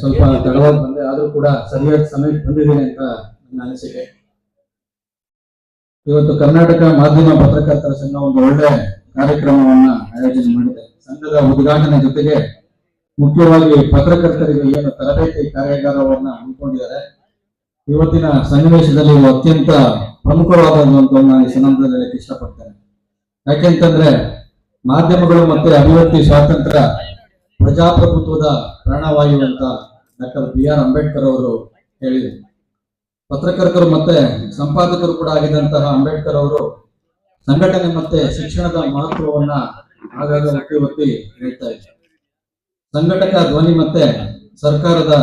ಸ್ವಲ್ಪ ತಡವಾಗಿ ಬಂದೆ ಆದ್ರೂ ಕೂಡ ಸರಿಯಾದ ಸಮಯಕ್ಕೆ ಬಂದಿದ್ದೀನಿ ಅಂತ ನನ್ನ ಅನಿಸಿಕೆ. ಇವತ್ತು ಕರ್ನಾಟಕ ಮಾಧ್ಯಮ ಪತ್ರಕರ್ತರ ಸಂಘ ಒಂದು ಒಳ್ಳೆ ಕಾರ್ಯಕ್ರಮವನ್ನ ಆಯೋಜನೆ ಮಾಡಿದೆ. ಸಂಘದ ಉದ್ಘಾಟನೆ ಜೊತೆಗೆ ಮುಖ್ಯವಾಗಿ ಪತ್ರಕರ್ತರಿಗೆ ಏನು ತರಬೇತಿ ಕಾರ್ಯಾಗಾರವನ್ನ ಹಮ್ಮಿಕೊಂಡಿದ್ದಾರೆ. ಇವತ್ತಿನ ಸನ್ನಿವೇಶದಲ್ಲಿ ಅತ್ಯಂತ ಪ್ರಮುಖವಾದಂತ ನಾನು ಈ ಸಂದರ್ಭದಲ್ಲಿ ಹೇಳಕ್ಕೆ ಇಷ್ಟಪಡ್ತೇನೆ. ಯಾಕೆಂತಂದ್ರೆ ಮಾಧ್ಯಮಗಳು ಮತ್ತೆ ಅಭಿವ್ಯಕ್ತಿ ಸ್ವಾತಂತ್ರ್ಯ ಪ್ರಜಾಪ್ರಭುತ್ವದ ಪ್ರಾಣವಾಯು ಅಂತ ಡಾಕ್ಟರ್ ಬಿ ಆರ್ ಅಂಬೇಡ್ಕರ್ ಅವರು ಹೇಳಿದರು. ಪತ್ರಕರ್ತರು ಮತ್ತೆ ಸಂಪಾದಕರು ಕೂಡ ಆಗಿದಂತಹ ಅಂಬೇಡ್ಕರ್ ಅವರು ಸಂಘಟನೆ ಮತ್ತೆ ಶಿಕ್ಷಣದ ಮಹತ್ವವನ್ನ ಆಗಾಗ ಒತ್ತಿ ಒತ್ತಿ ಹೇಳ್ತಾ ಇದ್ದಾರೆ. ಸಂಘಟಕ ಧ್ವನಿ ಮತ್ತೆ ಸರ್ಕಾರದ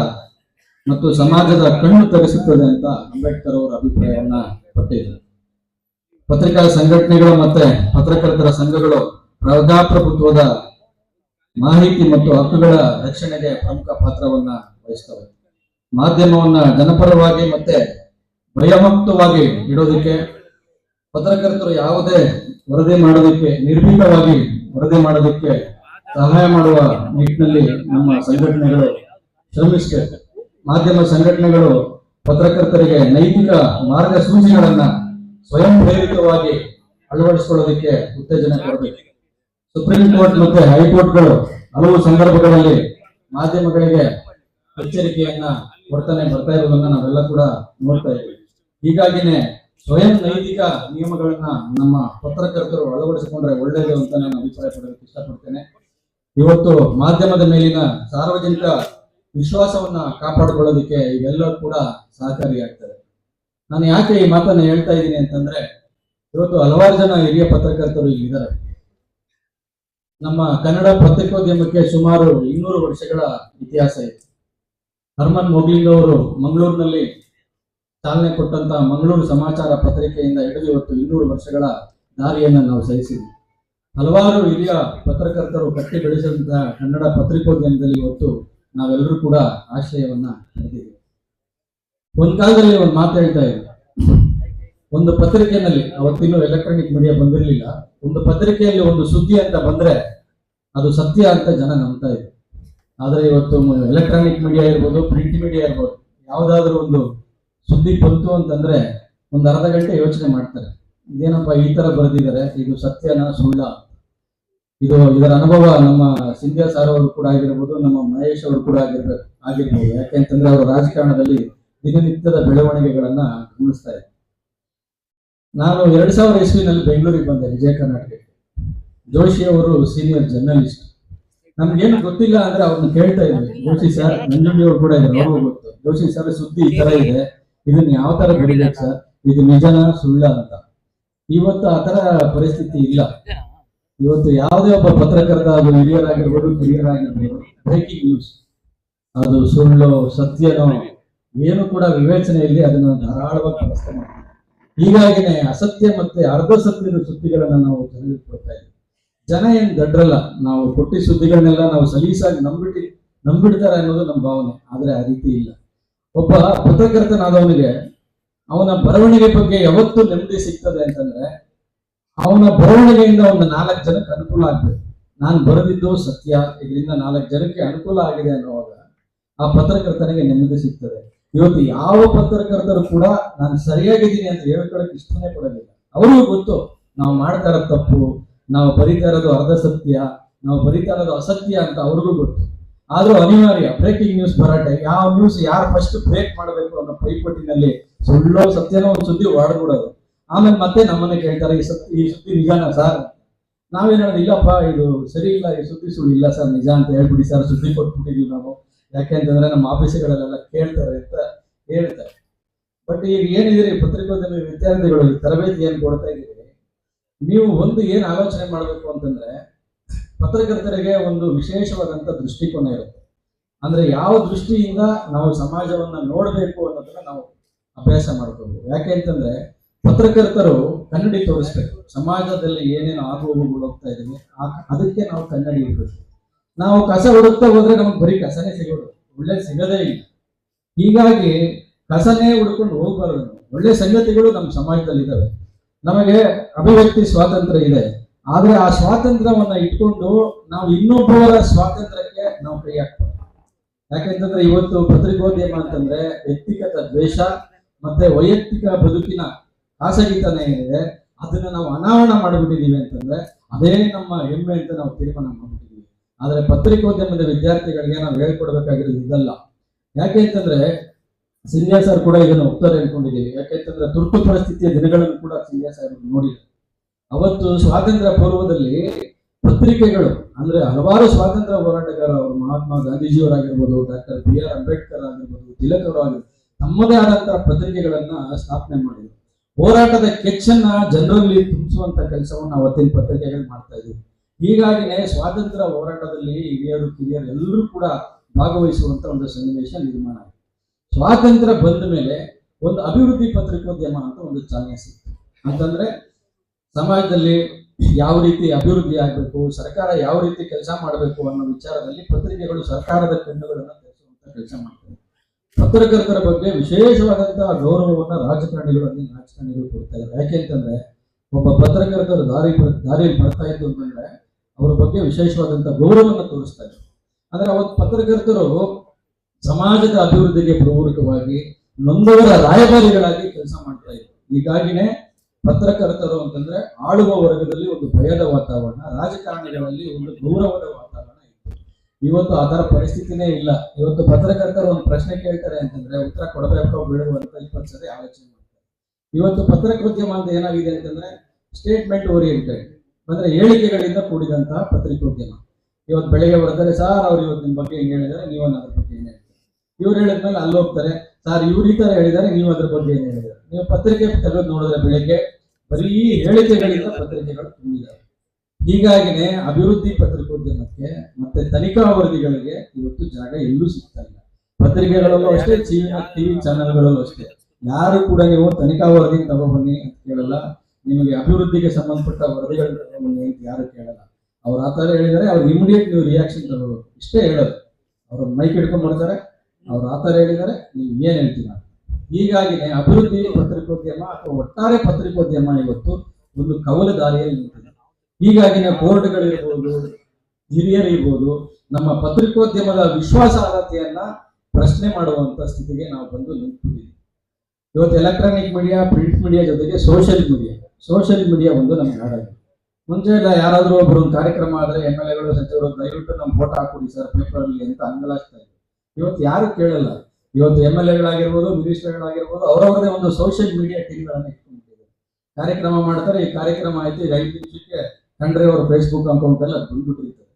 ಮತ್ತು ಸಮಾಜದ ಕಣ್ಣು ತರಿಸುತ್ತದೆ ಅಂತ ಅಂಬೇಡ್ಕರ್ ಅವರ ಅಭಿಪ್ರಾಯವನ್ನ ಪಟ್ಟಿದ್ದಾರೆ. ಪತ್ರಿಕಾ ಸಂಘಟನೆಗಳು ಮತ್ತೆ ಪತ್ರಕರ್ತರ ಸಂಘಗಳು ಪ್ರಜಾಪ್ರಭುತ್ವದ ಮಾಹಿತಿ ಮತ್ತು ಹಕ್ಕುಗಳ ರಕ್ಷಣೆಗೆ ಪ್ರಮುಖ ಪಾತ್ರವನ್ನ ವಹಿಸ್ತವೆ. ಮಾಧ್ಯಮವನ್ನ ಜನಪರವಾಗಿ ಮತ್ತೆ ಭಯಮುಕ್ತವಾಗಿ ಇಡೋದಕ್ಕೆ ಪತ್ರಕರ್ತರು ಯಾವುದೇ ವರದಿ ಮಾಡೋದಕ್ಕೆ ನಿರ್ಭೀತವಾಗಿ ವರದಿ ಮಾಡೋದಕ್ಕೆ ಸಹಾಯ ಮಾಡುವ ನಿಟ್ಟಿನಲ್ಲಿ ನಮ್ಮ ಸಂಘಟನೆಗಳು ಶ್ರಮಿಸಿವೆ ಮಾಧ್ಯಮ ಸಂಘಟನೆಗಳು ಪತ್ರಕರ್ತರಿಗೆ ನೈತಿಕ ಮಾರ್ಗಸೂಚಿಗಳನ್ನ ಸ್ವಯಂ ಪ್ರೇರಿತವಾಗಿ ಅಳವಡಿಸಿಕೊಳ್ಳೋದಕ್ಕೆ ಉತ್ತೇಜನ ಕೊಡಬೇಕು. ಸುಪ್ರೀಂ ಕೋರ್ಟ್ ಮತ್ತೆ ಹೈಕೋರ್ಟ್ಗಳು ಹಲವು ಸಂದರ್ಭಗಳಲ್ಲಿ ಮಾಧ್ಯಮಗಳಿಗೆ ಎಚ್ಚರಿಕೆಯನ್ನ ಕೊಡ್ತಾನೆ ಬರ್ತಾ ಇರೋದನ್ನ ನಾವೆಲ್ಲ ಕೂಡ ನೋಡ್ತಾ ಇದ್ದೀವಿ. ಹೀಗಾಗಿನೇ ಸ್ವಯಂ ನೈತಿಕ ನಿಯಮಗಳನ್ನ ನಮ್ಮ ಪತ್ರಕರ್ತರು ಅಳವಡಿಸಿಕೊಂಡ್ರೆ ಒಳ್ಳೆಯದು ಅಂತ ನಾನು ಅಭಿಪ್ರಾಯ ಪಡೋದಕ್ಕೆ ಇಷ್ಟಪಡ್ತೇನೆ. ಇವತ್ತು ಮಾಧ್ಯಮದ ಮೇಲಿನ ಸಾರ್ವಜನಿಕ ವಿಶ್ವಾಸವನ್ನ ಕಾಪಾಡಿಕೊಳ್ಳೋದಕ್ಕೆ ಇವೆಲ್ಲ ಕೂಡ ಸಹಕಾರಿಯಾಗ್ತದೆ. ನಾನು ಯಾಕೆ ಈ ಮಾತನ್ನ ಹೇಳ್ತಾ ಇದ್ದೀನಿ ಅಂತಂದ್ರೆ, ಇವತ್ತು ಹಲವಾರು ಜನ ಹಿರಿಯ ಪತ್ರಕರ್ತರು ಇಲ್ಲಿದ್ದಾರೆ. ನಮ್ಮ ಕನ್ನಡ ಪತ್ರಿಕೋದ್ಯಮಕ್ಕೆ ಸುಮಾರು ಇನ್ನೂರು ವರ್ಷಗಳ ಇತಿಹಾಸ ಇದೆ. ಹರ್ಮನ್ ಮೊಗ್ಲಿಂಗ್ ಅವರು ಮಂಗಳೂರಿನಲ್ಲಿ ಚಾಲನೆ ಕೊಟ್ಟಂತ ಮಂಗಳೂರು ಸಮಾಚಾರ ಪತ್ರಿಕೆಯಿಂದ ಹಿಡಿದು ಇವತ್ತು ಇನ್ನೂರು ವರ್ಷಗಳ ದಾರಿಯನ್ನು ನಾವು ಸಹಿಸಿದ್ವಿ. ಹಲವಾರು ಹಿರಿಯ ಪತ್ರಕರ್ತರು ಕಟ್ಟಿ ಬೆಳೆಸಿದಂತಹ ಕನ್ನಡ ಪತ್ರಿಕೋದ್ಯಮದಲ್ಲಿ ಇವತ್ತು ನಾವೆಲ್ಲರೂ ಕೂಡ ಆಶ್ರಯವನ್ನ ಪಡೆದಿದ್ದೀವಿ. ಒಂದ್ ಕಾಲದಲ್ಲಿ ಒಂದು ಮಾತು ಹೇಳ್ತಾ ಒಂದು ಪತ್ರಿಕೆಯಲ್ಲಿ ಅವತ್ತಿನ ಎಲೆಕ್ಟ್ರಾನಿಕ್ ಮೀಡಿಯಾ ಬಂದಿರಲಿಲ್ಲ, ಒಂದು ಪತ್ರಿಕೆಯಲ್ಲಿ ಒಂದು ಸುದ್ದಿ ಅಂತ ಬಂದ್ರೆ ಅದು ಸತ್ಯ ಅಂತ ಜನ ನಂಬ್ತಾ ಇದ್ರು. ಆದ್ರೆ ಇವತ್ತು ಎಲೆಕ್ಟ್ರಾನಿಕ್ ಮೀಡಿಯಾ ಇರ್ಬೋದು ಪ್ರಿಂಟ್ ಮೀಡಿಯಾ ಇರ್ಬೋದು, ಯಾವ್ದಾದ್ರು ಒಂದು ಸುದ್ದಿ ಬಂತು ಅಂತಂದ್ರೆ ಒಂದು ಅರ್ಧ ಗಂಟೆ ಯೋಚನೆ ಮಾಡ್ತಾರೆ. ಇದೇನಪ್ಪ ಈ ತರ ಬರೆದಿದ್ದಾರೆ, ಇದು ಸತ್ಯನ ಸುಳ್ಳ? ಇದು ಇದರ ಅನುಭವ ನಮ್ಮ ಸಿಂಧ್ಯಾ ಸಾರ್ ಅವರು ಕೂಡ ಆಗಿರ್ಬೋದು, ನಮ್ಮ ಮಹೇಶ್ ಅವರು ಕೂಡ ಆಗಿರ್ಬೋದು. ಆಗಿರ್ಬೋದು ಯಾಕೆಂತಂದ್ರೆ ಅವರು ರಾಜಕಾರಣದಲ್ಲಿ ದಿನನಿತ್ಯದ ಬೆಳವಣಿಗೆಗಳನ್ನ ಗಮನಿಸ್ತಾ ಇದ್ದಾರೆ. ನಾನು ಎರಡು ಸಾವಿರ ಇಸ್ವಿನಲ್ಲಿ ಬೆಂಗಳೂರಿಗೆ ಬಂದೆ, ವಿಜಯ ಕರ್ನಾಟಕ ಜೋಶಿ ಅವರು ಸೀನಿಯರ್ ಜರ್ನಲಿಸ್ಟ್ ನಮ್ಗೇನು ಗೊತ್ತಿಲ್ಲ ಅಂದ್ರೆ ಅವ್ರನ್ನ ಕೇಳ್ತಾ ಇದ್ವಿ. ಜೋಶಿ ಸರ್ ನಂಜುಂಡಿ ಅವರು ಕೂಡ ಇದೆ ಅವ್ರಿಗೂ ಗೊತ್ತು. ಜೋಶಿ ಸರ್ ಸುದ್ದಿ ಈ ತರ ಇದೆ. ಇದನ್ನ ಯಾವ ತರ ಬಿಡಬೇಕು ಸರ್ ಇದು ನಿಜನ ಸುಳ್ಳ ಅಂತ. ಇವತ್ತು ಆ ತರ ಪರಿಸ್ಥಿತಿ ಇಲ್ಲ. ಇವತ್ತು ಯಾವುದೇ ಒಬ್ಬ ಪತ್ರಕರ್ತ ಅದು ಹಿರಿಯರಾಗಿರ್ಬೋದು ಕಿರಿಯರಾಗಿರ್ಬೋದು ಬ್ರೇಕಿಂಗ್ ನ್ಯೂಸ್ ಅದು ಸುಳ್ಳು, ಸತ್ಯನೋ, ಏನು ಕೂಡ ವಿವೇಚನೆ ಇಲ್ಲಿ ಅದನ್ನು ಧಾರಾಳವಾಗಿ ಬಳಸ್ತಾ ಮಾಡ್ತಾರೆ. ಹೀಗಾಗಿನೇ ಅಸತ್ಯ ಮತ್ತೆ ಅರ್ಧ ಸತ್ಯದ ಸುದ್ದಿಗಳನ್ನ ನಾವು ಜನರಿಗೆ ಕೊಡ್ತಾ ಜನ ಏನ್ ದಡ್ರಲ್ಲ, ನಾವು ಕೊಟ್ಟಿ ಸುದ್ದಿಗಳನ್ನೆಲ್ಲ ನಾವು ಸಲೀಸಾಗಿ ನಂಬಿಟ್ಟು, ನಂಬಿಡ್ತಾರೆ ಅನ್ನೋದು ನಮ್ಮ ಭಾವನೆ. ಆದ್ರೆ ಆ ರೀತಿ ಇಲ್ಲ. ಒಬ್ಬ ಪತ್ರಕರ್ತನಾದವನಿಗೆ ಅವನ ಬರವಣಿಗೆ ಬಗ್ಗೆ ಯಾವತ್ತು ನೆಮ್ಮದಿ ಸಿಗ್ತದೆ ಅಂತಂದ್ರೆ, ಅವನ ಬರವಣಿಗೆಯಿಂದ ಒಂದು ನಾಲ್ಕು ಜನಕ್ಕೆ ಅನುಕೂಲ ಆಗ್ಬೇಕು ನಾನು ಬರೆದಿದ್ದು ಸತ್ಯ, ಇದರಿಂದ ನಾಲ್ಕು ಜನಕ್ಕೆ ಅನುಕೂಲ ಆಗಿದೆ ಅನ್ನುವಾಗ ಆ ಪತ್ರಕರ್ತನಿಗೆ ನೆಮ್ಮದಿ ಸಿಗ್ತದೆ. ಇವತ್ತು ಯಾವ ಪತ್ರಕರ್ತರು ಕೂಡ ನಾನು ಸರಿಯಾಗಿದ್ದೀನಿ ಅಂತ ಹೇಳ್ಕೊಳಕ್ ಇಷ್ಟನೇ ಪಡೋದಿಲ್ಲ. ಅವ್ರಿಗೂ ಗೊತ್ತು, ನಾವು ಮಾಡ್ತಾ ಇರೋದು ತಪ್ಪು, ನಾವು ಬರೀತಾ ಇರೋದು ಅರ್ಧ ಸತ್ಯ ನಾವು ಬರಿತಾ ಇರೋದು ಅಸತ್ಯ ಅಂತ ಅವ್ರಿಗೂ ಗೊತ್ತು. ಆದ್ರೂ ಅನಿವಾರ್ಯ ಬ್ರೇಕಿಂಗ್ ನ್ಯೂಸ್ ಬರಾಟೆ ಯಾವ ನ್ಯೂಸ್ ಯಾರು ಫಸ್ಟ್ ಬ್ರೇಕ್ ಮಾಡಬೇಕು ಅನ್ನೋ ಪೈಪೋಟಿನಲ್ಲಿ ಸುಳ್ಳೋ ಸತ್ಯನೋ ಒಂದು ಸುದ್ದಿ ಹೊರಡ್ಬಿಡೋದು ಆಮೇಲೆ ಮತ್ತೆ ನಮ್ಮನೆ ಕೇಳ್ತಾರೆ, ಈ ಸತ್ಯ ಈ ಸುದ್ದಿ ನಿಜಾನ ಸರ್ ನಾವೇನಾದ್ರು ಇಲ್ಲಪ್ಪ, ಇದು ಸರಿ ಇಲ್ಲ, ಈ ಸುದ್ದಿ ಸುಳ್ಳು ಇಲ್ಲ ಸರ್, ನಿಜ ಅಂತ ಹೇಳ್ಬಿಡಿ ಸರ್, ಸುದ್ದಿ ಕೊಟ್ಬಿಟ್ಟಿದೀವಿ ನಾವು. ಯಾಕೆಂತಂದ್ರೆ ನಮ್ಮ ಆಫೀಸ್ಗಳಲ್ಲೆಲ್ಲ ಕೇಳ್ತಾರೆ ಅಂತ ಹೇಳ್ತಾರೆ. ಬಟ್ ಈಗ ಏನಿದ್ರೆ ಪತ್ರಿಕೋದ್ಯಮ ವಿದ್ಯಾರ್ಥಿಗಳು ತರಬೇತಿ ಏನ್ ಕೊಡ್ತಾ ಇದ್ದೀರಿ? ನೀವು ಒಂದು ಏನ್ ಆಲೋಚನೆ ಮಾಡಬೇಕು ಅಂತಂದ್ರೆ ಪತ್ರಕರ್ತರಿಗೆ ಒಂದು ವಿಶೇಷವಾದಂತ ದೃಷ್ಟಿಕೋನ ಇರುತ್ತೆ. ಅಂದ್ರೆ ಯಾವ ದೃಷ್ಟಿಯಿಂದ ನಾವು ಸಮಾಜವನ್ನ ನೋಡಬೇಕು ಅನ್ನೋದನ್ನ ನಾವು ಅಭ್ಯಾಸ ಮಾಡ್ಕೋಬೇಕು ಯಾಕೆ ಅಂತಂದ್ರೆ ಪತ್ರಕರ್ತರು ಕನ್ನಡಿ ತೋರಿಸ್ಬೇಕು. ಸಮಾಜದಲ್ಲಿ ಏನೇನು ಆಗುವ ಹೋಗ್ತಾ ಇದೀವಿ ಅದಕ್ಕೆ ನಾವು ಕನ್ನಡಿ ಇರ್ಬೇಕು. ನಾವು ಕಸ ಹುಡುಕ್ತಾ ಹೋದ್ರೆ ನಮಗೆ ಬರೀ ಕಸನೇ ಸಿಗೋದು. ಒಳ್ಳೆ ಸಿಗದೇ ಇಲ್ಲ. ಹೀಗಾಗಿ ಕಸನೇ ಹುಡ್ಕೊಂಡು ಹೋಗ್ಬಾರ್ದು. ಒಳ್ಳೆ ಸಂಗತಿಗಳು ನಮ್ಮ ಸಮಾಜದಲ್ಲಿ ಇದ್ದಾವೆ ನಮಗೆ ಅಭಿವ್ಯಕ್ತಿ ಸ್ವಾತಂತ್ರ್ಯ ಇದೆ. ಆದ್ರೆ ಆ ಸ್ವಾತಂತ್ರ್ಯವನ್ನ ಇಟ್ಕೊಂಡು ನಾವು ಇನ್ನೊಬ್ಬರ ಸ್ವಾತಂತ್ರ್ಯಕ್ಕೆ ನಾವು ಕೈ ಹಾಕ್ತೇವೆ ಯಾಕೆಂತಂದ್ರೆ ಇವತ್ತು ಪತ್ರಿಕೋದ್ಯಮ ಅಂತಂದ್ರೆ ವ್ಯಕ್ತಿಗತ ದ್ವೇಷ ಮತ್ತೆ ವೈಯಕ್ತಿಕ ಬದುಕಿನ ಖಾಸಗಿತನ ಏನಿದೆ, ಅದನ್ನ ನಾವು ಅನಾವರಣ ಮಾಡಿಬಿಟ್ಟಿದೀವಿ ಅಂತಂದ್ರೆ ಅದೇ ನಮ್ಮ ಹೆಮ್ಮೆ ಅಂತ ನಾವು ತೀರ್ಮಾನ ಮಾಡ್ಬಿಟ್ಟಿದೀವಿ ಆದ್ರೆ ಪತ್ರಿಕೋದ್ಯಮದ ವಿದ್ಯಾರ್ಥಿಗಳಿಗೆ ನಾವು ಹೇಳ್ಕೊಡ್ಬೇಕಾಗಿರೋದು ಇದಲ್ಲ. ಯಾಕೆ ಅಂತಂದ್ರೆ ಸಿಂಧ್ಯಾ ಸರ್ ಕೂಡ ಇದನ್ನು ಒಪ್ತಾರೆ ಅನ್ಕೊಂಡಿದ್ದೀವಿ ಯಾಕೆಂತಂದ್ರೆ ತುರ್ತು ಪರಿಸ್ಥಿತಿಯ ದಿನಗಳನ್ನು ಕೂಡ ಸಿಂಧ್ಯಾ ಸರ್ ನೋಡಿದ್ರು ಅವತ್ತು ಸ್ವಾತಂತ್ರ್ಯ ಪೂರ್ವದಲ್ಲಿ ಪತ್ರಿಕೆಗಳು, ಅಂದ್ರೆ ಹಲವಾರು ಸ್ವಾತಂತ್ರ್ಯ ಹೋರಾಟಗಾರರು ಮಹಾತ್ಮ ಗಾಂಧೀಜಿಯವರಾಗಿರ್ಬೋದು, ಡಾಕ್ಟರ್ ಬಿ ಆರ್ ಅಂಬೇಡ್ಕರ್ ಆಗಿರ್ಬೋದು, ತಿಲಕ್ ಆಗಿರ್ಬೋದು, ತಮ್ಮದೇ ಆದಂತಹ ಪತ್ರಿಕೆಗಳನ್ನ ಸ್ಥಾಪನೆ ಮಾಡಿದ್ರು. ಹೋರಾಟದ ಕೆಚ್ಚನ್ನ ಜನರಲ್ಲಿ ತುಂಬಿಸುವಂತ ಕೆಲಸವನ್ನು ಅವತ್ತಿನ ಪತ್ರಿಕೆಗಳು ಮಾಡ್ತಾ ಇದ್ವಿ ಹೀಗಾಗಿನೇ ಸ್ವಾತಂತ್ರ್ಯ ಹೋರಾಟದಲ್ಲಿ ಹಿರಿಯರು, ಕಿರಿಯರು ಎಲ್ಲರೂ ಕೂಡ ಭಾಗವಹಿಸುವಂತ ಒಂದು ಸನ್ನಿವೇಶ ನಿರ್ಮಾಣ ಆಯಿತು ಸ್ವಾತಂತ್ರ್ಯ ಬಂದ ಮೇಲೆ ಒಂದು ಅಭಿವೃದ್ಧಿ ಪತ್ರಿಕೋದ್ಯಮ ಅಂತ ಒಂದು ಚಾಲನೆ ಸಿಕ್ತು ಅಂತಂದ್ರೆ ಸಮಾಜದಲ್ಲಿ ಯಾವ ರೀತಿ ಅಭಿವೃದ್ಧಿ ಆಗಬೇಕು, ಸರ್ಕಾರ ಯಾವ ರೀತಿ ಕೆಲಸ ಮಾಡಬೇಕು ಅನ್ನೋ ವಿಚಾರದಲ್ಲಿ ಪತ್ರಿಕೆಗಳು ಸರ್ಕಾರದ ಕಣ್ಣುಗಳನ್ನು ತೆರೆಸುವಂತ ಕೆಲಸ ಮಾಡ್ತವೆ ಪತ್ರಕರ್ತರ ಬಗ್ಗೆ ವಿಶೇಷವಾದಂತಹ ಗೌರವವನ್ನು ರಾಜಕಾರಣಿಗಳು ಅಲ್ಲಿ ರಾಜಕಾರಣಿಗಳು ಕೊಡ್ತಾ ಇದ್ದಾರೆ. ಯಾಕೆ ಅಂತಂದ್ರೆ ಒಬ್ಬ ಪತ್ರಕರ್ತರು ದಾರಿ ದಾರಿಯಲ್ಲಿ ಬರ್ತಾ ಇದ್ದು ಅಂತಂದ್ರೆ ಅವರ ಬಗ್ಗೆ ವಿಶೇಷವಾದಂತಹ ಗೌರವವನ್ನು ತೋರಿಸ್ತಾ ಇದ್ದಾರೆ ಅಂದ್ರೆ ಅವತ್ತು ಪತ್ರಕರ್ತರು ಸಮಾಜದ ಅಭಿವೃದ್ಧಿಗೆ ಪೂರಕವಾಗಿ ನೊಂದವರ ರಾಯಭಾರಿಗಳಾಗಿ ಕೆಲಸ ಮಾಡ್ತಾ ಇದ್ರು. ಹೀಗಾಗಿನೇ ಪತ್ರಕರ್ತರು ಅಂತಂದ್ರೆ ಆಳುವ ವರ್ಗದಲ್ಲಿ ಒಂದು ಭಯದ ವಾತಾವರಣ, ರಾಜಕಾರಣಿಗಳಲ್ಲಿ ಒಂದು ಗೌರವದ ವಾತಾವರಣ ಇತ್ತು. ಇವತ್ತು ಆ ತರ ಪರಿಸ್ಥಿತಿನೇ ಇಲ್ಲ. ಇವತ್ತು ಪತ್ರಕರ್ತರು ಒಂದು ಪ್ರಶ್ನೆ ಕೇಳ್ತಾರೆ ಅಂತಂದ್ರೆ ಉತ್ತರ ಕೊಡಬೇಕು ಬಿಡುವ ಅಂತ ಇಪ್ಪತ್ತು ಸರಿ ಆಲೋಚನೆ ಮಾಡ್ತಾರೆ. ಇವತ್ತು ಪತ್ರಕೃತ್ಯಮ ಅಂತ ಏನಾಗಿದೆ ಅಂತಂದ್ರೆ ಸ್ಟೇಟ್ಮೆಂಟ್ ಓರಿಯೆಂಟೆಡ್ ಅಂದ್ರೆ ಹೇಳಿಕೆಗಳಿಂದ ಕೂಡಿದಂತಹ ಪತ್ರಿಕೋದ್ಯಮ. ಇವತ್ತು ಬೆಳಗ್ಗೆ ಬರ್ತಾರೆ ಸರ್ ಅವ್ರು ಇವತ್ತು ನಿಮ್ಮ ಬಗ್ಗೆ ಹಿಂಗೆ ಹೇಳಿದ್ದಾರೆ? ನೀವು ಅದ್ರ ಬಗ್ಗೆ ಏನ್ ಹೇಳ್ತೀರಿ ಇವ್ರು ಹೇಳಿದ್ಮೇಲೆ ಅಲ್ಲಿ ಹೋಗ್ತಾರೆ. ಸರ್, ಇವ್ರು ಈ ತರ ಹೇಳಿದ್ದಾರೆ, ನೀವು ಅದ್ರ ಬಗ್ಗೆ ಏನ್ ಹೇಳಿದ್ದಾರೆ? ನೀವು ಪತ್ರಿಕೆ ತೆಗೆದು ನೋಡಿದ್ರೆ ಬೆಳಿಗ್ಗೆ ಬರೀ ಹೇಳಿಕೆಗಳಿಂದ ಪತ್ರಿಕೆಗಳು ತುಂಬಿದ್ದಾರೆ ಹೀಗಾಗಿನೇ ಅಭಿವೃದ್ಧಿ ಪತ್ರಿಕೋದ್ಯಮಕ್ಕೆ ಮತ್ತೆ ತನಿಖಾ ವರದಿಗಳಿಗೆ ಇವತ್ತು ಜಾಗ ಎಲ್ಲೂ ಸಿಗ್ತಾ ಇಲ್ಲ. ಪತ್ರಿಕೆಗಳಲ್ಲೂ ಅಷ್ಟೇ ಟಿವಿ ಚಾನೆಲ್ಗಳಲ್ಲೂ ಅಷ್ಟೇ. ಯಾರು ಕೂಡ ನೀವು ತನಿಖಾ ವರದಿ ತಗೊಬನ್ನಿ ಅಂತ ಕೇಳಲ್ಲ. ನಿಮಗೆ ಅಭಿವೃದ್ಧಿಗೆ ಸಂಬಂಧಪಟ್ಟ ಅಂತ ಯಾರು ಕೇಳಲ್ಲ. ಅವ್ರು ಆ ಥರ ಹೇಳಿದರೆ, ಅವ್ರು ಇಮಿಡಿಯೇಟ್ ನೀವು ರಿಯಾಕ್ಷನ್ ತಗೋಬೇಕು ಇಷ್ಟೇ ಹೇಳೋದು. ಅವರು ಮೈಕ್ ಹಿಡ್ಕೊಂಡು ಮಾಡ್ತಾರೆ, ಅವ್ರು ಆ ಥರ ಹೇಳಿದರೆ, ನೀವು ಏನ್ ಹೇಳ್ತೀರಾ? ಹೀಗಾಗಿ ಅಭಿವೃದ್ಧಿ ಪತ್ರಿಕೋದ್ಯಮ ಅಥವಾ ಒಟ್ಟಾರೆ ಪತ್ರಿಕೋದ್ಯಮ ಇವತ್ತು ಒಂದು ಕವಲ ದಾರಿಯಲ್ಲಿ ನಿಂತಿದೆ. ಹೀಗಾಗಿನೇ ಬೋರ್ಡ್ಗಳಿರ್ಬೋದು, ಹಿರಿಯರಿರ್ಬೋದು, ನಮ್ಮ ಪತ್ರಿಕೋದ್ಯಮದ ವಿಶ್ವಾಸಾರ್ಹತೆಯನ್ನ ಪ್ರಶ್ನೆ ಮಾಡುವಂತ ಸ್ಥಿತಿಗೆ ನಾವು ಬಂದು ನಿಂತಿದ್ದೀವಿ ಇವತ್ತು ಎಲೆಕ್ಟ್ರಾನಿಕ್ ಮೀಡಿಯಾ ಪ್ರಿಂಟ್ ಮೀಡಿಯಾ ಜೊತೆಗೆ ಸೋಷಿಯಲ್ ಮೀಡಿಯಾ ಸೋಷಿಯಲ್ ಮೀಡಿಯಾ ಒಂದು ನಮ್ಗೆ ಹಾಡಾಗಿದೆ ಮುಂಚೆ ಎಲ್ಲ ಯಾರಾದರೂ ಒಬ್ಬರು ಒಂದು ಕಾರ್ಯಕ್ರಮ ಆದರೆ ಎಂ ಎಲ್ ಎಗಳು, ಸಚಿವರು ದಯವಿಟ್ಟು ನಮ್ಮ ಫೋಟೋ ಹಾಕೊಡಿ ಸರ್ ಪೇಪರಲ್ಲಿ ಅಂತ ಅಂಗಲಾಗ್ತಾ ಇದ್ರು ಇವತ್ತು ಯಾರು ಕೇಳಲ್ಲ. ಇವತ್ತು ಎಂ ಎಲ್ ಎಗಳಾಗಿರ್ಬೋದು ಮಿನಿಸ್ಟರ್ಗಳಾಗಿರ್ಬೋದು ಅವರವರದೇ ಒಂದು ಸೋಷಿಯಲ್ ಮೀಡಿಯಾ ಟೀಮ್ಗಳನ್ನ ಇಟ್ಕೊಂಡಿದ್ದಾರೆ. ಕಾರ್ಯಕ್ರಮ ಮಾಡ್ತಾರೆ, ಈ ಕಾರ್ಯಕ್ರಮ ಆಯ್ತು ಈಗ ಐದು ನಿಮಿಷಕ್ಕೆ ಕಂಡ್ರೆ ಅವ್ರ ಫೇಸ್ಬುಕ್ ಅಕೌಂಟ್ ಎಲ್ಲ ಬಂದ್ಬಿಟ್ಟಿರ್ತಾರೆ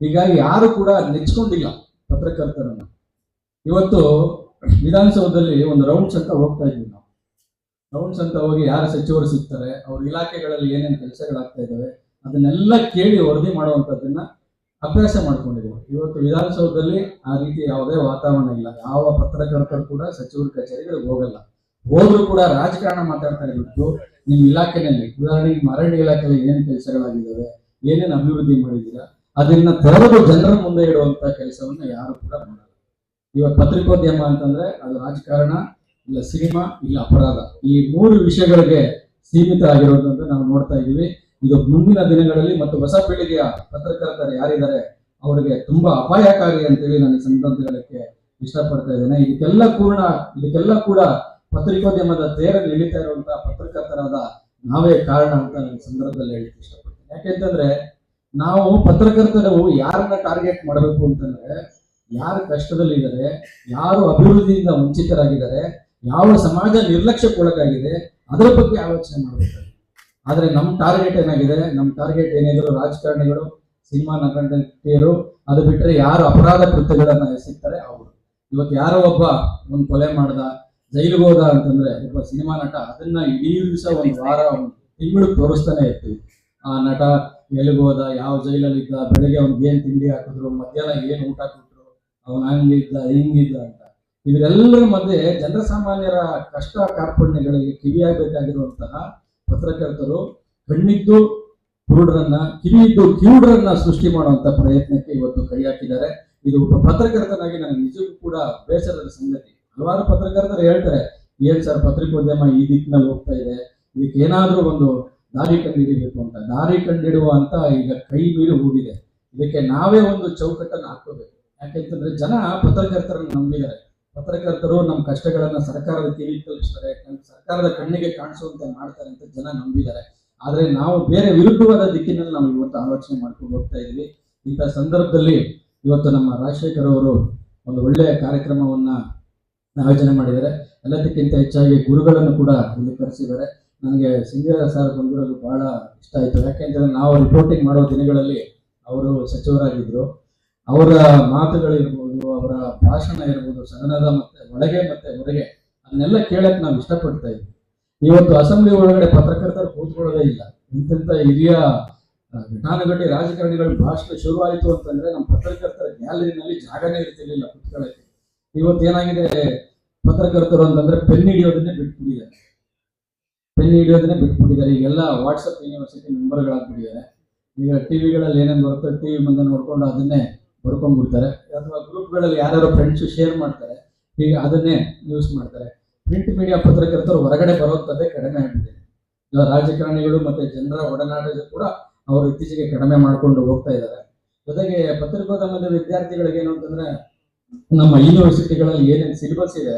ಹೀಗಾಗಿ ಯಾರು ಕೂಡ ನೆಚ್ಕೊಂಡಿಲ್ಲ ಪತ್ರಕರ್ತರನ್ನು. ಇವತ್ತು ವಿಧಾನಸೌಧದಲ್ಲಿ ಒಂದು ರೌಂಡ್ಸ್ ಅಂತ ಹೋಗ್ತಾ ಇದ್ವಿ ನಾವು. ರೌಂಡ್ಸ್ ಅಂತ ಹೋಗಿ ಯಾರು ಸಚಿವರು ಸಿಗ್ತಾರೆ, ಅವ್ರ ಇಲಾಖೆಗಳಲ್ಲಿ ಏನೇನು ಕೆಲಸಗಳಾಗ್ತಾ ಇದ್ದಾವೆ, ಅದನ್ನೆಲ್ಲ ಕೇಳಿ ವರದಿ ಮಾಡುವಂಥದ್ದನ್ನ ಅಭ್ಯಾಸ ಮಾಡ್ಕೊಂಡಿದ್ದೀವಿ ಇವತ್ತು ವಿಧಾನಸೌಧದಲ್ಲಿ ಆ ರೀತಿ ಯಾವುದೇ ವಾತಾವರಣ ಇಲ್ಲ. ಯಾವ ಪತ್ರಕರ್ತರು ಕೂಡ ಸಚಿವರ ಕಚೇರಿಗಳಿಗೆ ಹೋಗಲ್ಲ. ಹೋದ್ರು ಕೂಡ ರಾಜಕಾರಣ ಮಾತಾಡ್ತಾರೆ ಬಿಟ್ಟು ನಿಮ್ಮ ಇಲಾಖೆನಲ್ಲಿ ಉದಾಹರಣೆಗೆ ಮರಳಿ ಇಲಾಖೆಯಲ್ಲಿ ಏನೇನು ಕೆಲಸಗಳಾಗಿದ್ದಾವೆ, ಏನೇನು ಅಭಿವೃದ್ಧಿ ಮಾಡಿದ್ದೀರಾ, ಅದನ್ನ ತೆರೆದು ಜನರ ಮುಂದೆ ಇಡುವಂತ ಕೆಲಸವನ್ನ ಯಾರು ಕೂಡ ಮಾಡಲ್ಲ. ಇವತ್ತು ಪತ್ರಿಕೋದ್ಯಮ ಅಂತಂದ್ರೆ ಅದು ರಾಜಕಾರಣ ಇಲ್ಲ ಸಿನಿಮಾ, ಇಲ್ಲ ಅಪರಾಧ. ಈ ಮೂರು ವಿಷಯಗಳಿಗೆ ಸೀಮಿತ ಆಗಿರೋದಂತ ನಾವು ನೋಡ್ತಾ ಇದ್ದೀವಿ. ಇದು ಮುಂದಿನ ದಿನಗಳಲ್ಲಿ ಮತ್ತು ಹೊಸ ಪೀಳಿಗೆಯ ಪತ್ರಕರ್ತರು ಯಾರಿದ್ದಾರೆ, ಅವರಿಗೆ ತುಂಬಾ ಅಪಾಯಕಾರಿ ಅಂತೇಳಿ ನಾನು ಈ ಹೇಳಕ್ಕೆ ಇಷ್ಟಪಡ್ತಾ ಇದ್ದೇನೆ. ಇದಕ್ಕೆಲ್ಲ ಪೂರ್ಣ, ಇದಕ್ಕೆಲ್ಲ ಕೂಡ ಪತ್ರಿಕೋದ್ಯಮದ ತೇರಲ್ಲಿ ಇಳಿತಾ ಇರುವಂತಹ ಪತ್ರಕರ್ತರಾದ ನಾವೇ ಕಾರಣ ಅಂತ ನನ್ನ ಸಂದರ್ಭದಲ್ಲಿ ಹೇಳಿಕ್ಕೆ ಇಷ್ಟಪಡ್ತೀನಿ. ಯಾಕೆಂತಂದ್ರೆ, ನಾವು ಪತ್ರಕರ್ತರು ಯಾರನ್ನ ಟಾರ್ಗೆಟ್ ಮಾಡಬೇಕು ಅಂತಂದ್ರೆ, ಯಾರು ಕಷ್ಟದಲ್ಲಿದ್ದಾರೆ, ಯಾರು ಅಭಿವೃದ್ಧಿಯಿಂದ ವಂಚಿತರಾಗಿದ್ದಾರೆ ಯಾವ ಸಮಾಜ ನಿರ್ಲಕ್ಷ್ಯಕ್ಕೊಳಗಾಗಿದೆ ಅದರ ಬಗ್ಗೆ ಆಲೋಚನೆ ಮಾಡಬೇಕಾಗಿದೆ. ಆದ್ರೆ ನಮ್ಮ ಟಾರ್ಗೆಟ್ ಏನಾಗಿದೆ? ನಮ್ಮ ಟಾರ್ಗೆಟ್ ಏನಿದ್ರು ರಾಜಕಾರಣಿಗಳು, ಸಿನಿಮಾ ನಟಿಯರು ಅದು ಬಿಟ್ರೆ ಯಾರು ಅಪರಾಧ ಕೃತ್ಯಗಳನ್ನ ಎಸಗ್ತಾರೆ ಅವರು. ಇವತ್ತು ಯಾರೋ ಒಬ್ಬ ಒಂದು ಕೊಲೆ ಮಾಡ್ದ, ಜೈಲಿಗೆ ಹೋದ ಅಂತಂದ್ರೆ ಒಬ್ಬ ಸಿನಿಮಾ ನಟ, ಅದನ್ನ ಇಡೀ ದಿವಸ ಒಂದು ವಾರ, ಒಂದು ತಿಂಗಳು ತೋರಿಸ್ತಾನೆ ಇರ್ತೀವಿ. ಆ ನಟ ಎಲ್ಲಿಗೆ ಹೋದ, ಯಾವ ಜೈಲಲ್ಲಿ ಇದ್ದ ಬೆಳಿಗ್ಗೆ ಅವ್ನಿಗೆ ಏನ್ ತಿಂಡಿ ಹಾಕಿದ್ರು, ಮಧ್ಯಾಹ್ನ ಏನ್ ಊಟ ಕೊಟ್ರು, ಅವನ ಹಂಗಿದ್ದ, ಹಿಂಗಿದ್ದ ಅಂತ. ಇದರೆಲ್ಲರ ಮಧ್ಯೆ ಜನಸಾಮಾನ್ಯರ ಕಷ್ಟ ಕಾರ್ಪಣ್ಯಗಳಿಗೆ ಕಿವಿಯಾಗಬೇಕಾಗಿರುವಂತಹ ಪತ್ರಕರ್ತರು, ಕಣ್ಣಿದ್ದು ಕುರುಡರನ್ನ, ಕಿವಿಯಿದ್ದು ಕಿವುಡರನ್ನ ಸೃಷ್ಟಿ ಮಾಡುವಂತ ಪ್ರಯತ್ನಕ್ಕೆ ಇವತ್ತು ಕೈ ಹಾಕಿದ್ದಾರೆ. ಇದು ಒಬ್ಬ ಪತ್ರಕರ್ತನಾಗಿ ನನಗೆ ನಿಜಕ್ಕೂ ಕೂಡ ಬೇಸರದ ಸಂಗತಿ. ಹಲವಾರು ಪತ್ರಕರ್ತರು ಹೇಳ್ತಾರೆ, ಏನ್ ಸರ್ ಪತ್ರಿಕೋದ್ಯಮ ಈ ದಿಕ್ಕಿನಲ್ಲಿ ಹೋಗ್ತಾ ಇದೆ? ಇದಕ್ಕೆ ಏನಾದ್ರೂ ಒಂದು ದಾರಿ ಕಂಡುಹಿಡಿಬೇಕು ಅಂತ. ದಾರಿ ಕಂಡಿಡುವ ಅಂತ ಈಗ ಕೈ ಮೀರಿ ಹೋಗಿದೆ. ಇದಕ್ಕೆ ನಾವೇ ಒಂದು ಚೌಕಟ್ಟನ್ನು ಹಾಕೋಬೇಕು ಯಾಕೆಂತಂದ್ರೆ ಜನ ಪತ್ರಕರ್ತರನ್ನು ನಂಬಿದ್ದಾರೆ. ಪತ್ರಕರ್ತರು ನಮ್ಮ ಕಷ್ಟಗಳನ್ನ ಸರ್ಕಾರದ ಕಿವಿ ತಲುಪಿಸ್ತಾರೆ ಸರ್ಕಾರದ ಕಣ್ಣಿಗೆ ಕಾಣಿಸುವಂತೆ ಮಾಡ್ತಾರೆ ಅಂತ ಜನ ನಂಬಿದ್ದಾರೆ. ಆದ್ರೆ ನಾವು ಬೇರೆ ವಿರುದ್ಧವಾದ ದಿಕ್ಕಿನಲ್ಲಿ ನಾವು ಇವತ್ತು ಆಲೋಚನೆ ಮಾಡ್ಕೊಂಡು ಹೋಗ್ತಾ ಇದೀವಿ ಇಂಥ ಸಂದರ್ಭದಲ್ಲಿ ಇವತ್ತು ನಮ್ಮ ರಾಜಶೇಖರ್ ಅವರು ಒಂದು ಒಳ್ಳೆಯ ಕಾರ್ಯಕ್ರಮವನ್ನ ಆಯೋಜನೆ ಮಾಡಿದ್ದಾರೆ. ಎಲ್ಲದಕ್ಕಿಂತ ಹೆಚ್ಚಾಗಿ ಗುರುಗಳನ್ನು ಕೂಡ ಇಲ್ಲಿ ಕರೆಸಿದ್ದಾರೆ. ನನಗೆ ಸಿಂಗರ ಸರ್ ಬಂದಿರೋದು ಬಹಳ ಇಷ್ಟ ಆಯಿತು. ಯಾಕೆಂದ್ರೆ ನಾವು ರಿಪೋರ್ಟಿಂಗ್ ಮಾಡೋ ದಿನಗಳಲ್ಲಿ ಅವರು ಸಚಿವರಾಗಿದ್ರು. ಅವರ ಮಾತುಗಳಿರ್ಬೋದು ಅವರ ಭಾಷಣ ಇರ್ಬೋದು ಸದನದ ಮತ್ತೆ ಒಳಗೆ ಮತ್ತೆ ಹೊರಗೆ, ಅದನ್ನೆಲ್ಲ ಕೇಳಕ್ ನಾವು ಇಷ್ಟಪಡ್ತಾ ಇದ್ವಿ. ಇವತ್ತು ಅಸೆಂಬ್ಲಿ ಒಳಗಡೆ ಪತ್ರಕರ್ತರು ಕೂತ್ಕೊಳ್ಳೋದೇ ಇಲ್ಲ. ಇಂತಿಂತ ಹಿರಿಯ ಘಟಾನುಘಟಿ ರಾಜಕಾರಣಿಗಳ ಭಾಷಣ ಶುರುವಾಯಿತು ಅಂತಂದ್ರೆ ನಮ್ಮ ಪತ್ರಕರ್ತರ ಗ್ಯಾಲರಿನಲ್ಲಿ ಜಾಗನೇ ಇರ್ತಿರ್ಲಿಲ್ಲ ಕುತ್ಕೊಳ್ಳಕ್ಕೆ ಇವತ್ತು ಏನಾಗಿದೆ? ಪತ್ರಕರ್ತರು ಅಂತಂದ್ರೆ ಪೆನ್ ಹಿಡಿಯೋದನ್ನೇ ಬಿಟ್ಬಿಟ್ಟಿದ್ದಾರೆ. ಪೆನ್ ಹಿಡಿಯೋದನ್ನೇ ಬಿಟ್ಬಿಟ್ಟಿದ್ದಾರೆ. ಈಗೆಲ್ಲ ವಾಟ್ಸಪ್ ಯೂನಿವರ್ಸಿಟಿ ಮೆಂಬರ್ಗಳಾಗ್ಬಿಟ್ಟಿದ್ದಾರೆ ಈಗ ಟಿವಿಗಳಲ್ಲಿ ಏನೇನು ಬರುತ್ತೆ ಟಿವಿ ಮುಂದೆ ನೋಡ್ಕೊಂಡು ಅದನ್ನೇ ಬರ್ಕೊಂಡ್ಬಿಡ್ತಾರೆ. ಅಥವಾ ಗ್ರೂಪ್ಗಳಲ್ಲಿ ಯಾರ್ಯಾರು ಫ್ರೆಂಡ್ಸ್ ಶೇರ್ ಮಾಡ್ತಾರೆ ಹೀಗೆ ಅದನ್ನೇ ಯೂಸ್ ಮಾಡ್ತಾರೆ. ಪ್ರಿಂಟ್ ಮೀಡಿಯಾ ಪತ್ರಕರ್ತರು ಹೊರಗಡೆ ಬರೋದೇ ಕಡಿಮೆ ಆಗಿದೆ. ರಾಜಕಾರಣಿಗಳು ಮತ್ತೆ ಜನರ ಒಡನಾಟ ಕೂಡ ಅವರು ಇತ್ತೀಚೆಗೆ ಕಡಿಮೆ ಮಾಡ್ಕೊಂಡು ಹೋಗ್ತಾ ಇದ್ದಾರೆ. ಜೊತೆಗೆ ಪತ್ರಿಕೋದ್ಯಮದ ವಿದ್ಯಾರ್ಥಿಗಳಿಗೆ ಏನು ಅಂತಂದ್ರೆ ನಮ್ಮ ಯೂನಿವರ್ಸಿಟಿಗಳಲ್ಲಿ ಏನೇನು ಸಿಲೆಬಸ್ ಇದೆ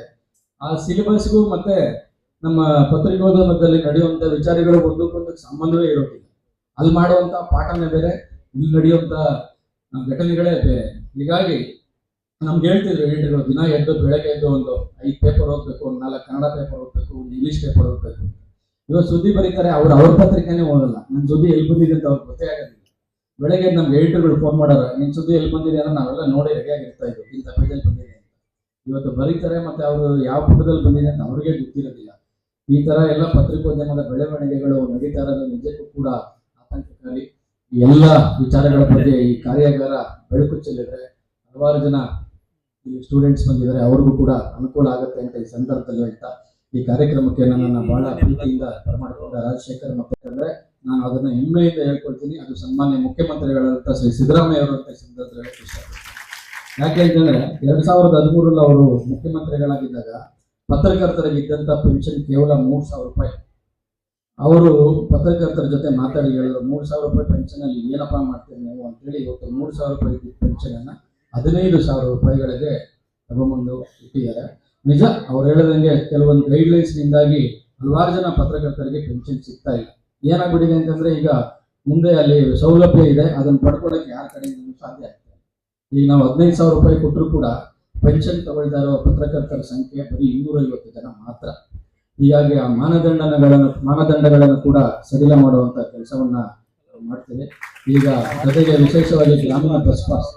ಆ ಸಿಲೆಬಸ್ಗೂ ಮತ್ತೆ ನಮ್ಮ ಪತ್ರಿಕೋದ್ಯಮದಲ್ಲಿ ನಡೆಯುವಂಥ ವಿಚಾರಗಳು ಒಂದಕ್ಕೊಂದಕ್ಕೆ ಸಂಬಂಧವೇ ಇರೋದಿಲ್ಲ. ಅಲ್ಲಿ ಮಾಡುವಂತ ಪಾಠನೇ ಬೇರೆ ಇಲ್ಲಿ ನಡೆಯುವಂತ ಆ, ಘಟನೆಗಳೇ ಬೇರೆ. ಹೀಗಾಗಿ ನಮ್ಗೆ ಹೇಳ್ತಿದ್ರು ಹೇಳಿದ್ರು, ದಿನ ಎದ್ದು ಬೆಳಗ್ಗೆ ಎದ್ದು ಒಂದು ಐದು ಪೇಪರ್ ಓದಬೇಕು, ಒಂದು ನಾಲ್ಕು ಕನ್ನಡ ಪೇಪರ್ ಓದಬೇಕು, ಒಂದು ಇಂಗ್ಲಿಷ್ ಪೇಪರ್ ಓದಬೇಕು ಇವಾಗ ಸುದ್ದಿ ಬರೀತಾರೆ, ಅವ್ರು ಅವ್ರ ಪತ್ರಿಕೆನೇ ಓದಲ್ಲ. ನನ್ನ ಸುದ್ದಿ ಎಲ್ಲಿ ಬಂದಿದೆ ಅಂತ ಅವ್ರಿಗೆ ಗೊತ್ತೇ ಆಗೋದಿಲ್ಲ. ಬೆಳಗ್ಗೆ ನಮ್ಗೆ ಎಡಿಟರ್ಗಳು ಫೋನ್ ಮಾಡೋರು ನಿನ್ನ ಸುದ್ದಿ ಎಲ್ಲಿ ಬಂದಿದೆ ಅಂದ್ರೆ ನಾವೆಲ್ಲ ನೋಡಿ ರೆಡಿಯಾಗಿರ್ತಾ ಇದ್ವಿ, ಇಂಥ ಪೇಜಲ್ಲಿ ಬಂದಿದೆ ಇವತ್ತು ಬರೀತಾರೆ ಮತ್ತೆ ಅವರು ಯಾವ ಪುಟದಲ್ಲಿ ಬಂದಿದೆ ಅಂತ ಅವ್ರಿಗೆ ಗೊತ್ತಿರೋದಿಲ್ಲ. ಈ ತರ ಎಲ್ಲ ಪತ್ರಿಕೋದ್ಯಮದ ಬೆಳವಣಿಗೆಗಳು ನಡೀತಾ ಇರೋದು ನಿಜಕ್ಕೂ ಕೂಡ ಆತಂಕಕಾರಿ. ಎಲ್ಲ ವಿಚಾರಗಳ ಬಗ್ಗೆ ಈ ಕಾರ್ಯಾಗಾರ ಬೆಳಕು ಚೆಲ್ಲಿದ್ರೆ ಹಲವಾರು ಜನ ಈ ಸ್ಟೂಡೆಂಟ್ಸ್ ಬಂದಿದ್ದಾರೆ, ಅವ್ರಿಗೂ ಕೂಡ ಅನುಕೂಲ ಆಗುತ್ತೆ ಅಂತ ಈ ಸಂದರ್ಭದಲ್ಲಿ ಹೇಳ್ತಾ, ಈ ಕಾರ್ಯಕ್ರಮಕ್ಕೆ ನನ್ನನ್ನು ಬಹಳ ಪ್ರೀತಿಯಿಂದ ಬರಮಾಡಿಕೊಂಡ ರಾಜಶೇಖರ್ ಮತ್ತೆ ನಾನು ಅದನ್ನ ಹೆಮ್ಮೆಯಿಂದ ಹೇಳ್ಕೊಳ್ತೀನಿ. ಅದು ಸನ್ಮಾನ್ಯ ಮುಖ್ಯಮಂತ್ರಿಗಳಂತ ಶ್ರೀ ಸಿದ್ದರಾಮಯ್ಯ ಅವರು ಸಂದರ್ಭದಲ್ಲಿ ಯಾಕೆ ಅಂತಂದ್ರೆ ಎರಡ್ ಸಾವಿರದ ಹದಿಮೂರಲ್ಲಿ ಅವರು ಮುಖ್ಯಮಂತ್ರಿಗಳಾಗಿದ್ದಾಗ ಪತ್ರಕರ್ತರಿಗೆ ಇದ್ದಂತ ಪೆನ್ಷನ್ ಕೇವಲ ಮೂರ್ ಸಾವಿರ ರೂಪಾಯಿ. ಅವರು ಪತ್ರಕರ್ತರ ಜೊತೆ ಮಾತಾಡಿ ಹೇಳಿದ್ರು, ಮೂರು ಸಾವಿರ ರೂಪಾಯಿ ಪೆನ್ಷನ್ ಅಲ್ಲಿ ಏನಪ್ಪಾ ಮಾಡ್ತೀರಿ ನೀವು ಅಂತೇಳಿ ಇವತ್ತು ಮೂರು ಸಾವಿರ ರೂಪಾಯಿ ಪೆನ್ಷನ್ ಅನ್ನ ಹದಿನೈದು ಸಾವಿರ ರೂಪಾಯಿಗಳಿಗೆ ತಗೊಂಬಂದು ಇಟ್ಟಿದ್ದಾರೆ. ನಿಜ, ಅವ್ರು ಹೇಳದಂಗೆ ಕೆಲವೊಂದು ಗೈಡ್ಲೈನ್ಸ್ ನಿಂದಾಗಿ ಹಲವಾರು ಜನ ಪತ್ರಕರ್ತರಿಗೆ ಪೆನ್ಷನ್ ಸಿಗ್ತಾ ಇಲ್ಲ. ಏನಾಗ್ಬಿಟ್ಟಿದೆ ಅಂತಂದ್ರೆ ಈಗ ಮುಂದೆ ಅಲ್ಲಿ ಸೌಲಭ್ಯ ಇದೆ, ಅದನ್ನ ಪಡ್ಕೊಳಕ್ಕೆ ಯಾರ ಕಡೆಯಿಂದ ಸಾಧ್ಯ ಆಗ್ತದೆ ಈಗ ನಾವು ಹದಿನೈದು ಸಾವಿರ ರೂಪಾಯಿ ಕೊಟ್ಟರು ಕೂಡ ಪೆನ್ಷನ್ ತಗೊಳ್ತಾ ಇರೋ ಪತ್ರಕರ್ತರ ಸಂಖ್ಯೆ ಬರೀ ಇನ್ನೂರೈವತ್ತು ಜನ ಮಾತ್ರ. ಹೀಗಾಗಿ ಆ ಮಾನದಂಡಗಳನ್ನು ಮಾನದಂಡಗಳನ್ನು ಕೂಡ ಸಡಿಲ ಮಾಡುವಂತ ಕೆಲಸವನ್ನ ಮಾಡ್ತೇವೆ. ಈಗ ಜೊತೆಗೆ ವಿಶೇಷವಾಗಿ ಗ್ರಾಮೀಣ ಬಸ್ ಪಾಸ್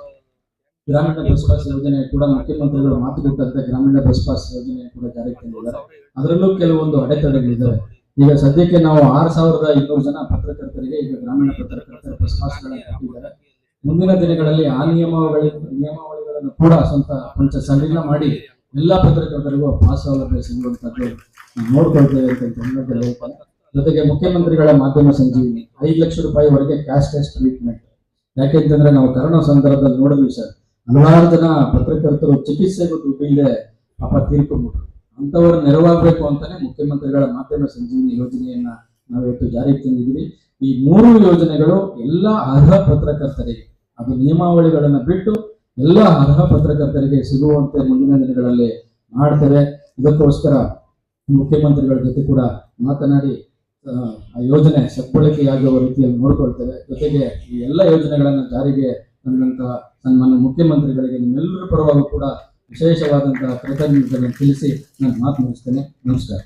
ಗ್ರಾಮೀಣ ಬಸ್ ಪಾಸ್ ಯೋಜನೆ ಕೂಡ ಮುಖ್ಯಮಂತ್ರಿಗಳು ಮಾತು ಕೊಟ್ಟಂತೆ ಗ್ರಾಮೀಣ ಬಸ್ ಪಾಸ್ ಯೋಜನೆ ಕೂಡ ಜಾರಿಗೆ ತಂದಿದ್ದಾರೆ. ಅದರಲ್ಲೂ ಕೆಲವೊಂದು ಅಡೆತಡೆಗಳಿದ್ದಾವೆ ಈಗ ಸದ್ಯಕ್ಕೆ ನಾವು ಆರು ಸಾವಿರದ ಇನ್ನೂರು ಜನ ಪತ್ರಕರ್ತರಿಗೆ ಈಗ ಗ್ರಾಮೀಣ ಪತ್ರಕರ್ತರ ಬಸ್ ಪಾಸ್ಗಳನ್ನು ಕೊಟ್ಟಿದ್ದಾರೆ. ಮುಂದಿನ ದಿನಗಳಲ್ಲಿ ಆ ನಿಯಮಾವಳಿ, ನಿಯಮಾವಳಿಗಳನ್ನು ಕೂಡ ಸ್ವಂತ ಪಂಚ ಸಡಿಲ ಮಾಡಿ ಎಲ್ಲಾ ಪತ್ರಕರ್ತರಿಗೂ ಪಾಸ್ ಸೌಲಭ್ಯ ಸಿಗುವಂತದ್ದು ನೋಡ್ಕೊಳ್ತೇವೆ ಅಂತ ಜೊತೆಗೆ ಮುಖ್ಯಮಂತ್ರಿಗಳ ಮಾಧ್ಯಮ ಸಂಜೀವಿನಿ, ಐದು ಲಕ್ಷ ರೂಪಾಯಿವರೆಗೆ ಕ್ಯಾಶ್ ಟೆಸ್ಟ್ ಟ್ರೀಟ್ಮೆಂಟ್ ಯಾಕೆಂತಂದ್ರೆ ನಾವು ಕರೋನಾ ಸಂದರ್ಭದಲ್ಲಿ ನೋಡಿದ್ವಿ ಸರ್, ಹಲವಾರು ಜನ ಪತ್ರಕರ್ತರು ಚಿಕಿತ್ಸೆಗೂ ದುಡ್ಡಿಲ್ಲದೆ ಪಾಪ ತೀರ್ಕೊಂಡ್ಬಿಟ್ರು. ಅಂತವರ ನೆರವಾಗಬೇಕು ಅಂತಾನೆ ಮುಖ್ಯಮಂತ್ರಿಗಳ ಮಾಧ್ಯಮ ಸಂಜೀವಿನಿ ಯೋಜನೆಯನ್ನ ನಾವು ಇವತ್ತು ಜಾರಿಗೆ ತಂದಿದ್ದೀವಿ. ಈ ಮೂರು ಯೋಜನೆಗಳು ಎಲ್ಲ ಅರ್ಹ ಪತ್ರಕರ್ತರಿಗೆ, ಅದು ನಿಯಮಾವಳಿಗಳನ್ನ ಬಿಟ್ಟು ಎಲ್ಲ ಅರ್ಹ ಪತ್ರಕರ್ತರಿಗೆ ಸಿಗುವಂತೆ ಮುಂದಿನ ದಿನಗಳಲ್ಲಿ ಮಾಡ್ತೇವೆ. ಇದಕ್ಕೋಸ್ಕರ ಮುಖ್ಯಮಂತ್ರಿಗಳ ಜೊತೆ ಕೂಡ ಮಾತನಾಡಿ ಆ, ಯೋಜನೆ ಸದ್ಬಳಕೆಯಾಗುವ ರೀತಿಯಲ್ಲಿ ನೋಡ್ಕೊಳ್ತೇವೆ. ಜೊತೆಗೆ ಈ ಎಲ್ಲ ಯೋಜನೆಗಳನ್ನು ಜಾರಿಗೆ ತಂದಂತಹ ಸನ್ಮಾನ್ಯ ಮುಖ್ಯಮಂತ್ರಿಗಳಿಗೆ ನಿಮ್ಮೆಲ್ಲರ ಪರವಾಗಿ ಕೂಡ ವಿಶೇಷವಾದಂತಹ ಕೃತಜ್ಞತೆಗಳನ್ನು ತಿಳಿಸಿ ನಾನು ಮಾತು ಮುಗಿಸ್ತೇನೆ ನಮಸ್ಕಾರ.